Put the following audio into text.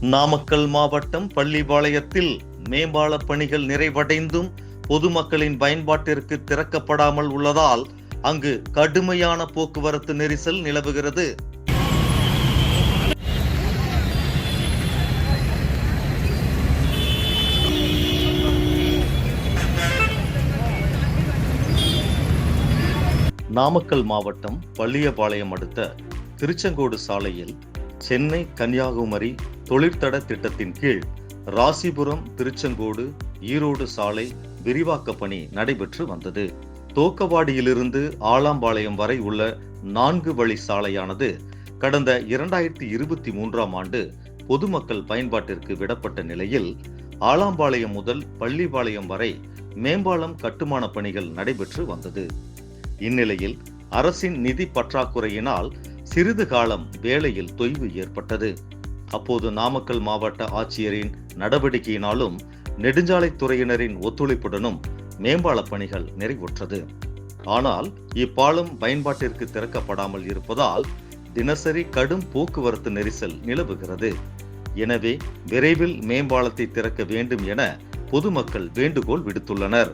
நாமக்கல் மாவட்டம் பள்ளிபாளையத்தில் மேம்பால பணிகள் நிறைவடைந்தும் பொதுமக்களின் பயன்பாட்டிற்கு திறக்கப்படாமல் உள்ளதால் அங்கு கடுமையான போக்குவரத்து நெரிசல் நிலவுகிறது. நாமக்கல் மாவட்டம் பள்ளியபாளையம் அடுத்த திருச்செங்கோடு சாலையில் சென்னை கன்னியாகுமரி தொழிற்தட திட்டத்தின் கீழ் ராசிபுரம் திருச்செங்கோடு ஈரோடு சாலை விரிவாக்க பணி நடைபெற்று வந்தது. தோக்கவாடியிலிருந்து ஆலாம்பாளையம் வரை உள்ள நான்கு வழி சாலையானது கடந்த இரண்டாயிரத்தி இருபத்தி மூன்றாம் ஆண்டு பொதுமக்கள் பயன்பாட்டிற்கு விடப்பட்ட நிலையில் ஆலாம்பாளையம் முதல் பள்ளிபாளையம் வரை மேம்பாலம் கட்டுமான பணிகள் நடைபெற்று வந்தது. இந்நிலையில் அரசின் நிதி பற்றாக்குறையினால் சிறிது காலம் வேலையில் தொய்வு ஏற்பட்டது. அப்போது நாமக்கல் மாவட்ட ஆட்சியரின் நடவடிக்கையினாலும் நெடுஞ்சாலைத்துறையினரின் ஒத்துழைப்புடனும் மேம்பால பணிகள் நிறைவுற்றது. ஆனால் இப்பாலம் பயன்பாட்டிற்கு திறக்கப்படாமல் இருப்பதால் தினசரி கடும் போக்குவரத்து நெரிசல் நிலவுகிறது. எனவே விரைவில் மேம்பாலத்தை திறக்க வேண்டும் என பொதுமக்கள் வேண்டுகோள் விடுத்துள்ளனர்.